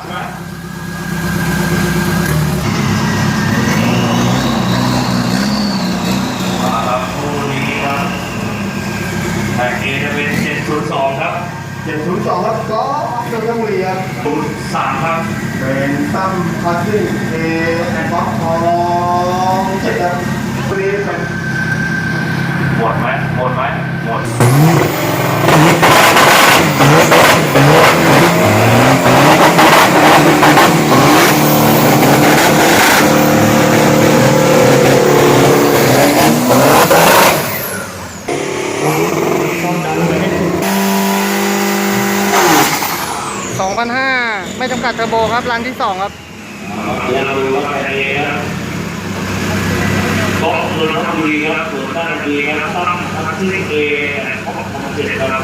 ใช่ไหมมาครับคู่นี้ครับแท็กเอจะเป็น702ครับเจ็ดศูนย์สองครับก็เจ้าบุรีครับ03ครับ เป็นตั้มพาสซิ่งเอแอนด์บ็อกทองเจ็ดครับฟรีเป็นหมดไหมหมดไหมหมด 2,500 ไม่จำกัดเทอร์โบครับรันที่ 2 ครับเดี๋ยวเราดูว่าใครเองครับบล็อกนนทบุรีครับส่วนด้านบุรีครับต้องทำที่เอพบคอมเจ็ดครับ